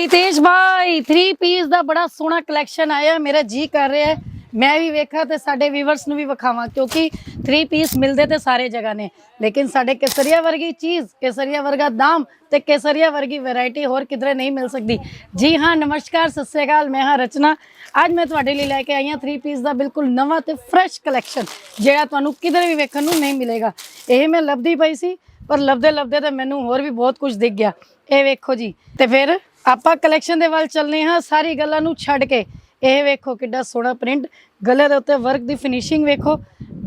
ਹਿਤੇਸ਼ ਭਾਈ 3 piece ਦਾ ਬੜਾ ਸੋਹਣਾ collection ਆਇਆ, ਮੇਰਾ ਜੀ ਕਰ ਰਿਹਾ ਹੈ। ਮੈਂ ਵੀ ਵੇਖਾਂ ਤੇ ਸਾਡੇ ਵੀਵਰਸ ਨੂੰ ਵੀ ਵਿਖਾਵਾਂ, ਕਿਉਂਕਿ 3 ਪੀਸ ਮਿਲਦੇ ਤੇ ਸਾਰੇ ਜਗ੍ਹਾ ਨੇ। ਲੇਕਿਨ ਸਾਡੇ ਕੇਸਰੀਆ ਵਰਗੀ ਚੀਜ਼, ਕੇਸਰੀਆ ਵਰਗਾ ਦਾਮ ਤੇ ਕੇਸਰੀਆ ਵਰਗੀ ਵੈਰਾਈਟੀ ਹੋਰ ਕਿਧਰੇ ਨਹੀਂ ਮਿਲ ਸਕਦੀ। ਜੀ ਹਾਂ, ਨਮਸਕਾਰ, ਸਤਿ ਸ਼੍ਰੀ ਅਕਾਲ, ਮੈਂ ਹਾਂ ਰਚਨਾ। ਅੱਜ ਮੈਂ ਤੁਹਾਡੇ ਲਈ ਲੈ ਕੇ ਆਈ ਹਾਂ 3 ਪੀਸ ਦਾ ਬਿਲਕੁਲ ਨਵਾਂ ਤੇ ਫਰੈਸ਼ ਕਲੈਕਸ਼ਨ ਜਿਹੜਾ ਤੁਹਾਨੂੰ ਕਿਧਰੇ ਵੀ ਵੇਖਣ ਨੂੰ ਨਹੀਂ ਮਿਲੇਗਾ। ਇਹ ਮੈਂ ਲੱਭਦੀ ਪਈ ਸੀ, ਪਰ ਲੱਭਦੇ ਲੱਭਦੇ ਤੇ ਮੈਨੂੰ ਹੋਰ ਵੀ ਬਹੁਤ ਕੁਝ ਦਿਖ ਗਿਆ। ਇਹ ਵੇਖੋ ਜੀ, ਤੇ ਫਿਰ ਆਪਾਂ ਕਲੈਕਸ਼ਨ ਦੇ ਵੱਲ ਚੱਲਨੇ ਹਾਂ, ਸਾਰੀ ਗੱਲਾਂ ਨੂੰ ਛੱਡ ਕੇ। ਇਹ ਵੇਖੋ ਕਿੱਡਾ ਸੋਹਣਾ ਪ੍ਰਿੰਟ ਗਲੇ ਦੇ ਉੱਤੇ ਵਰਕ ਦੀ ਫਿਨਿਸ਼ਿੰਗ ਵੇਖੋ।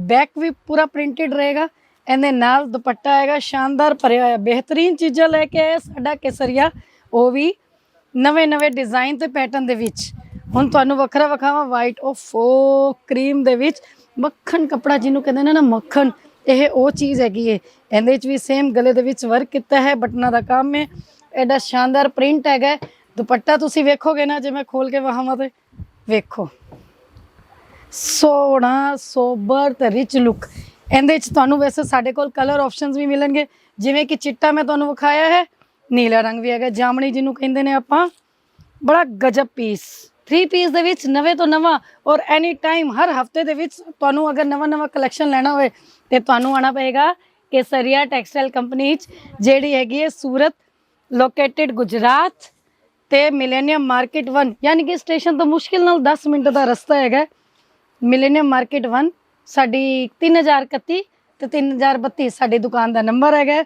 ਬੈਕ ਵੀ ਪੂਰਾ ਪ੍ਰਿੰਟਡ ਰਹੇਗਾ। ਇਹਦੇ ਨਾਲ ਦੁਪੱਟਾ ਆਏਗਾ, ਸ਼ਾਨਦਾਰ ਭਰਿਆ ਹੋਇਆ। ਬਿਹਤਰੀਨ ਚੀਜ਼ਾਂ ਲੈ ਕੇ ਆਇਆ ਸਾਡਾ ਕੇਸਰੀਆ। ਉਹ ਵੀ ਨਵੇਂ ਨਵੇਂ ਡਿਜ਼ਾਈਨ ਤੇ ਪੈਟਰਨ ਦੇ ਵਿੱਚ। ਹੁਣ ਤੁਹਾਨੂੰ ਵੱਖਰਾ ਵਖਾਵਾ ਵਾਈਟ ਓਫੋ ਕਰੀਮ ਦੇ ਵਿੱਚ। ਮੱਖਣ ਕਪੜਾ ਜਿਹਨੂੰ ਕਹਿੰਦੇ ਨੇ ਨਾ ਮੱਖਣ, ਇਹ ਉਹ ਚੀਜ਼ ਹੈਗੀ ਏ। ਇਹਦੇ ਵਿੱਚ ਵੀ ਸੇਮ ਗਲੇ ਦੇ ਵਿੱਚ ਵਰਕ ਕੀਤਾ ਹੈ, ਬਟਨਾਂ ਦਾ ਕੰਮ ਹੈ। ਐਡਾ ਸ਼ਾਨਦਾਰ ਪ੍ਰਿੰਟ ਹੈਗਾ ਦੁਪੱਟਾ ਤੁਸੀਂ ਵੇਖੋਗੇ ਨਾ, ਜੇ ਮੈਂ ਖੋਲ ਕੇ ਵਹਾਵਾਂ ਤੇ, ਵੇਖੋ। ਸੋਹਣਾ, ਸੋਬਰ ਤੇ ਰਿਚ ਲੁੱਕ ਇਹਦੇ ਵਿੱਚ ਤੁਹਾਨੂੰ ਵੈਸੇ ਸਾਡੇ ਕੋਲ ਕਲਰ ਆਪਸ਼ਨਸ ਵੀ ਮਿਲਣਗੇ। ਜਿਵੇਂ ਕਿ ਚਿੱਟਾ ਮੈਂ ਤੁਹਾਨੂੰ ਵਿਖਾਇਆ ਹੈ, ਨੀਲਾ ਰੰਗ ਵੀ ਹੈਗਾ। ਜਾਮਣੀ ਜਿਹਨੂੰ ਕਹਿੰਦੇ ਨੇ ਆਪਾਂ, ਬੜਾ ਗਜਬ ਪੀਸ 3 ਪੀਸ ਦੇ ਵਿੱਚ ਨਵੇਂ ਤੋਂ ਨਵਾਂ ਔਰ ਐਨੀ ਟਾਈਮ ਹਰ ਹਫ਼ਤੇ ਦੇ ਵਿੱਚ ਤੁਹਾਨੂੰ ਅਗਰ ਨਵਾਂ ਨਵਾਂ ਕਲੈਕਸ਼ਨ ਲੈਣਾ ਹੋਵੇ, ਤੇ ਤੁਹਾਨੂੰ ਆਣਾ ਪਏਗਾ ਕੇਸਰੀਆ ਟੈਕਸਟਾਈਲ ਕੰਪਨੀ ਚ, ਜਿਹੜੀ ਹੈਗੀ ਹੈ ਸੂਰਤ ਲੋਕੇਟਿਡ ਗੁਜਰਾਤ ਤੇ ਮਿਲੇਨੀਅਮ ਮਾਰਕੀਟ 1 ਯਾਨੀ ਕਿ ਸਟੇਸ਼ਨ ਤੋਂ ਮੁਸ਼ਕਿਲ ਨਾਲ 10 ਮਿੰਟ ਦਾ ਰਸਤਾ ਹੈਗਾ। ਮਿਲੇਨੀਅਮ ਮਾਰਕੀਟ 1 ਸਾਡੀ 3031 ਤੇ 3032 ਸਾਡੀ ਦੁਕਾਨ ਦਾ ਨੰਬਰ ਹੈਗਾ।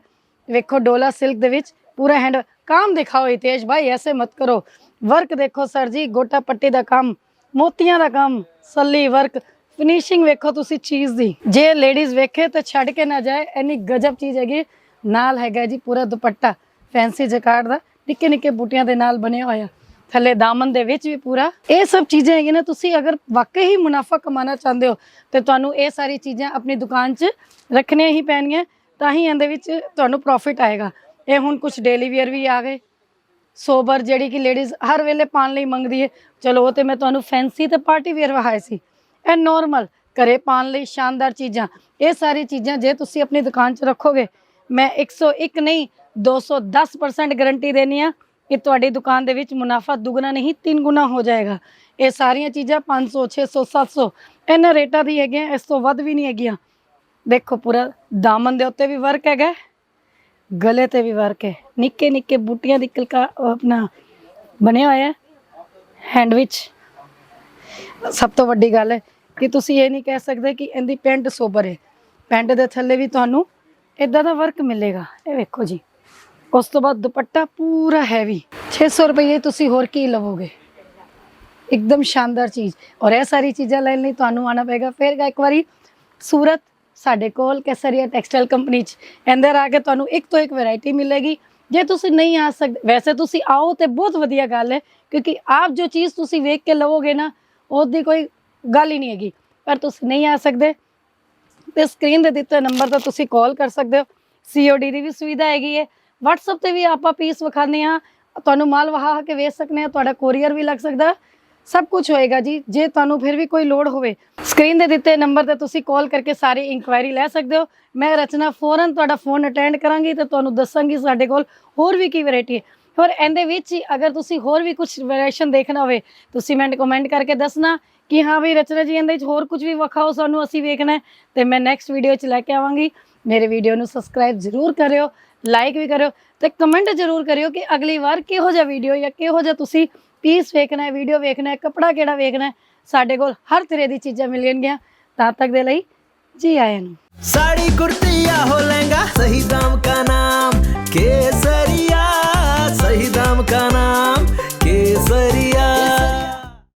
ਵੇਖੋ ਡੋਲਾ ਸਿਲਕ ਦੇ ਵਿੱਚ ਪੂਰਾ ਹੈਂਡ ਕੰਮ ਦਿਖਾਓ ਹਿਤੇਸ਼ ਭਾਈ, ਐਸੇ ਮਤ ਕਰੋ। ਵਰਕ ਦੇਖੋ ਸਰ ਜੀ, ਗੋਟਾ ਪੱਟੀ ਦਾ ਕੰਮ, ਮੋਤੀਆਂ ਦਾ ਕੰਮ, ਸੱਲੀ ਵਰਕ ਫਿਨਿਸ਼ਿੰਗ ਵੇਖੋ ਤੁਸੀਂ ਚੀਜ਼ ਦੀ। ਜੇ ਲੇਡੀਜ਼ ਵੇਖੇ ਤਾਂ ਛੱਡ ਕੇ ਨਾ ਜਾਏ, ਇੰਨੀ ਗਜਬ ਚੀਜ਼ ਹੈਗੀ। ਨਾਲ ਹੈਗਾ ਜੀ ਪੂਰਾ ਦੁਪੱਟਾ। ਫੈਂਸੀ ਜਕਾਰਡ ਦਾ, ਨਿੱਕੇ ਨਿੱਕੇ ਬੂਟਿਆਂ ਦੇ ਨਾਲ ਬਣਿਆ ਹੋਇਆ, ਥੱਲੇ ਦਾਮਨ ਦੇ ਵਿੱਚ ਵੀ ਪੂਰਾ। ਇਹ ਸਭ ਚੀਜ਼ਾਂ ਹੈਗੀਆਂ ਨੇ, ਤੁਸੀਂ ਅਗਰ ਵਾਕਈ ਹੀ ਮੁਨਾਫਾ ਕਮਾਉਣਾ ਚਾਹੁੰਦੇ ਹੋ, ਤੇ ਤੁਹਾਨੂੰ ਇਹ ਸਾਰੀ ਚੀਜ਼ਾਂ ਆਪਣੀ ਦੁਕਾਨ 'ਚ ਰੱਖਣੀਆਂ ਹੀ ਪੈਣਗੀਆਂ, ਤਾਂ ਹੀ ਇਹਦੇ ਵਿੱਚ ਤੁਹਾਨੂੰ ਪ੍ਰੋਫਿਟ ਆਏਗਾ। ਇਹ ਹੁਣ ਕੁਝ ਡੇਲੀ ਵੇਅਰ ਵੀ ਆ ਗਏ। ਸੋਬਰ ਜਿਹੜੀ ਕਿ ਲੇਡੀਜ਼ ਹਰ ਵੇਲੇ ਪਾਣ ਲਈ ਮੰਗਦੀ ਹੈ। ਚਲੋ, ਉਹ ਤੇ ਮੈਂ ਤੁਹਾਨੂੰ ਫੈਂਸੀ ਤੇ ਪਾਰਟੀ ਵੇਅਰ ਵਹਾਏ ਸੀ। ਇਹ ਨਾਰਮਲ ਘਰੇ ਪਾਣ ਲਈ ਸ਼ਾਨਦਾਰ ਚੀਜ਼ਾਂ। ਇਹ ਸਾਰੀ ਚੀਜ਼ਾਂ ਜੇ ਤੁਸੀਂ ਆਪਣੀ ਦੁਕਾਨ 'ਚ ਰੱਖੋਗੇ ਮੈਂ 101 ਨਹੀਂ 210% ਗਾਰੰਟੀ ਦੇਣੀ ਆ ਕਿ ਤੁਹਾਡੀ ਦੁਕਾਨ ਦੇ ਵਿੱਚ ਮੁਨਾਫਾ ਦੁੱਗਣਾ ਨਹੀਂ, ਤਿੰਨ ਗੁਣਾ ਹੋ ਜਾਏਗਾ। ਇਹ ਸਾਰੀਆਂ ਚੀਜ਼ਾਂ 500 600 700 ਇਹਨਾਂ ਰੇਟਾਂ ਦੀ ਹੈਗੀਆਂ, ਇਸ ਤੋਂ ਵੱਧ ਵੀ ਨਹੀਂ ਹੈਗੀਆਂ। ਦੇਖੋ ਪੂਰਾ ਦਾਮਨ ਦੇ ਉੱਤੇ ਵੀ ਵਰਕ ਹੈਗਾ, ਗਲੇ ਤੇ ਵੀ ਵਰਕ ਹੈ। ਨਿੱਕੇ ਨਿੱਕੇ ਬੂਟੀਆਂ ਦੀ ਕਲਕਾ ਆਪਣਾ ਬਣਿਆ ਹੋਇਆ ਹੈਂਡ ਵਿੱਚ। ਸਭ ਤੋਂ ਵੱਡੀ ਗੱਲ ਹੈ ਕਿ ਤੁਸੀਂ ਇਹ ਨਹੀਂ ਕਹਿ ਸਕਦੇ ਕਿ ਇਹਦੀ ਪੈਂਟ ਸੋਬਰ ਹੈ। ਪੈਂਟ ਦੇ ਥੱਲੇ ਵੀ ਤੁਹਾਨੂੰ ਇਦਾਂ ਦਾ ਵਰਕ ਮਿਲੇਗਾ। ਇਹ ਵੇਖੋ ਜੀ। ਉਸ ਤੋਂ ਬਾਅਦ ਦੁਪੱਟਾ ਪੂਰਾ ਹੈਵੀ 600 ਰੁਪਏ ਤੁਸੀਂ ਹੋਰ ਕੀ ਲਵੋਗੇ? ਇੱਕਦਮ ਸ਼ਾਨਦਾਰ ਚੀਜ਼। ਔਰ ਇਹ ਸਾਰੀ ਚੀਜ਼ਾਂ ਲੈਣ ਲਈ ਤੁਹਾਨੂੰ ਆਣਾ ਪਏਗਾ। ਫਿਰ ਇੱਕ ਵਾਰੀ ਸੂਰਤ ਸਾਡੇ ਕੋਲ ਕੈਸਰੀਆ ਟੈਕਸਟਾਈਲ ਕੰਪਨੀ ਚ। ਅੰਦਰ ਆ ਕੇ ਤੁਹਾਨੂੰ ਇੱਕ ਤੋਂ ਇੱਕ ਵੈਰਾਈਟੀ ਮਿਲੇਗੀ। ਜੇ ਤੁਸੀਂ ਨਹੀਂ ਆ ਸਕਦੇ ਵੈਸੇ ਤੁਸੀਂ ਆਓ ਤੇ ਬਹੁਤ ਵਧੀਆ ਗੱਲ ਹੈ। ਕਿਉਂਕਿ ਆਪ ਜੋ ਚੀਜ਼ ਤੁਸੀਂ ਵੇਖ ਕੇ ਲਵੋਗੇ ਨਾ, ਉਹਦੀ ਕੋਈ ਗੱਲ ਹੀ ਨਹੀਂ ਹੈਗੀ। ਪਰ ਤੁਸੀਂ ਨਹੀਂ ਆ ਸਕਦੇ। ਤੇ ਸਕਰੀਨ ਦੇ ਦਿੱਤੇ ਨੰਬਰ ਤੇ ਤੁਸੀਂ ਕਾਲ ਕਰ ਸਕਦੇ ਹੋ। ਸੀਓਡੀ ਦੀ ਵੀ ਸੁਵਿਧਾ ਹੈਗੀ ਹੈ। WhatsApp ਤੇ ਵੀ ਆਪਾਂ ਪੀਸ ਵਿਖਾਉਂਦੇ ਆ ਤੁਹਾਨੂੰ ਮਾਲ ਵਹਾ ਕੇ ਵੇਚ ਸਕਨੇ ਆ ਤੁਹਾਡਾ ਕੋਰੀਅਰ ਵੀ ਲੱਗ ਸਕਦਾ। ਸਭ ਕੁਝ ਹੋਏਗਾ ਜੀ। ਜੇ ਤੁਹਾਨੂੰ ਫਿਰ ਵੀ ਕੋਈ ਲੋੜ ਹੋਵੇ ਸਕਰੀਨ ਦੇ ਦਿੱਤੇ ਨੰਬਰ ਤੇ ਤੁਸੀਂ ਕਾਲ ਕਰਕੇ ਸਾਰੀ ਇਨਕੁਆਇਰੀ ਲੈ ਸਕਦੇ ਹੋ। ਮੈਂ ਰਚਨਾ ਫੌਰਨ ਤੁਹਾਡਾ ਫੋਨ ਅਟੈਂਡ ਕਰਾਂਗੀ ਤੇ ਤੁਹਾਨੂੰ ਦੱਸਾਂਗੀ ਸਾਡੇ ਕੋਲ ਹੋਰ ਵੀ ਕੀ ਵੈਰਾਈਟੀ ਹੈ। ਔਰ ਇਹਦੇ ਵਿੱਚ ਹੀ ਅਗਰ ਤੁਸੀਂ ਹੋਰ ਵੀ ਕੁਝ ਵੈਰੀਏਸ਼ਨ ਦੇਖਣਾ ਹੋਵੇ, ਤੁਸੀਂ ਮੈਨੂੰ ਕਮੈਂਟ ਕਰਕੇ ਦੱਸਣਾ। ਕਿ ਹਾਂ ਵੀ ਰਚਨਾ ਜੀ ਇਹਦੇ ਵਿੱਚ ਹੋਰ ਕੁਝ ਵੀ ਵਿਖਾਓ ਸਾਨੂੰ, ਅਸੀਂ ਵੇਖਣਾ ਤੇ ਮੈਂ ਨੈਕਸਟ ਵੀਡੀਓ 'ਚ ਲੈ ਕੇ ਆਵਾਂਗੀ। ਮੇਰੇ ਵੀਡੀਓ ਨੂੰ ਸਬਸਕ੍ਰਾਈਬ ਜ਼ਰੂਰ ਕਰਿਓ ਲਾਈਕ ਵੀ ਕਰਿਓ ਤੇ ਕਮੈਂਟ ਜ਼ਰੂਰ ਕਰਿਓ ਕਿ ਅਗਲੀ ਵਾਰ ਕਿਹੋ ਜਿਹਾ ਵੀਡੀਓ ਜਾਂ ਕਿਹੋ ਜਿਹਾ ਤੁਸੀਂ ਪੀਸ ਵੇਖਣਾ ਹੈ ਵੀਡੀਓ ਵੇਖਣਾ ਹੈ, ਕਪੜਾ ਕਿਹੜਾ ਵੇਖਣਾ ਹੈ, ਸਾਡੇ ਕੋਲ ਹਰ ਤਰ੍ਹਾਂ ਦੀ ਚੀਜ਼ਾਂ ਮਿਲਣਗੀਆਂ। ਤਾਂ ਤੱਕ ਦੇ ਲਈ ਜੀ ਆਇਆਂ ਨੂੰ।